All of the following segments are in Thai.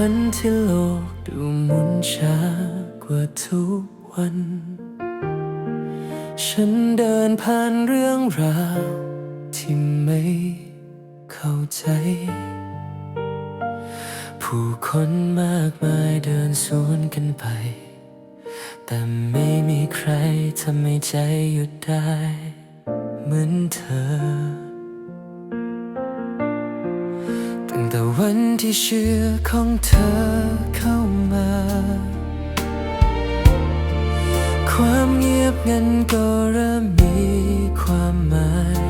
วันที่โลกดูหมุนช้ากว่าทุกวัน ฉันเดินผ่านเรื่องราวที่ไม่เข้าใจ ผู้คนมากมายเดินสวนกันไป แต่ไม่มีใครทำให้ใจหยุดได้ เหมือนเธอั้งแต่วันที่เชื่อของเธอเข้ามา ความเงียบงันก็เริ่มมีความหมาย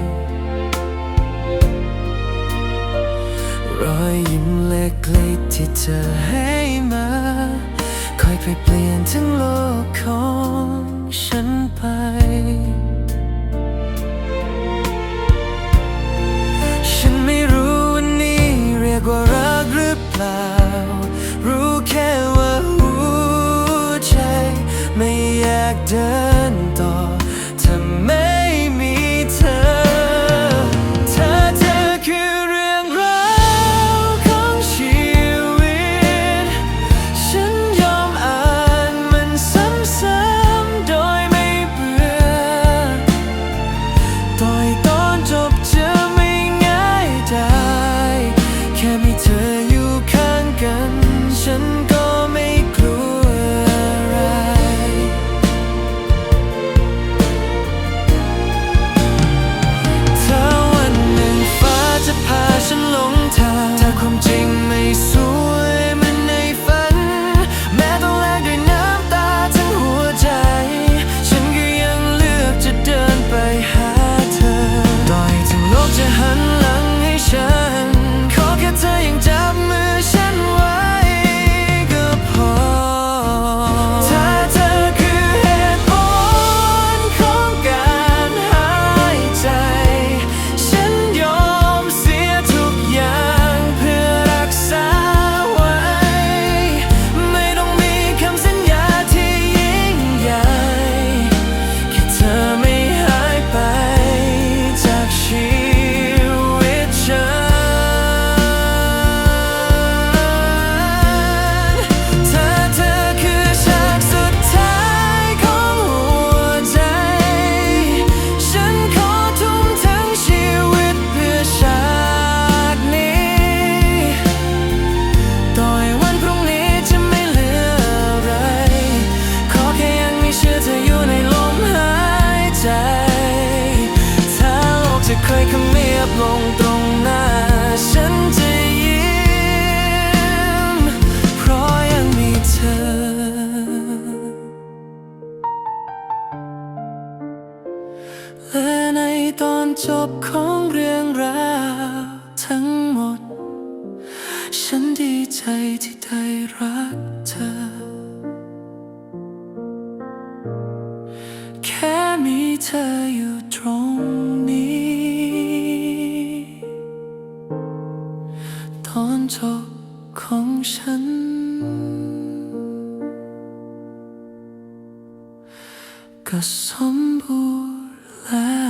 รอยยิ้มเล็กๆที่เธอให้มาคอยไปเปลี่ยนทั้งโลกของฉัน ตอนจบของเรื่องราวทั้งหมด ฉันดีใจที่ได้รักเธอ แค่มีเธออยู่ตรงนี้ ตอนจบของฉัน ก็สมบูรณ์แล้ว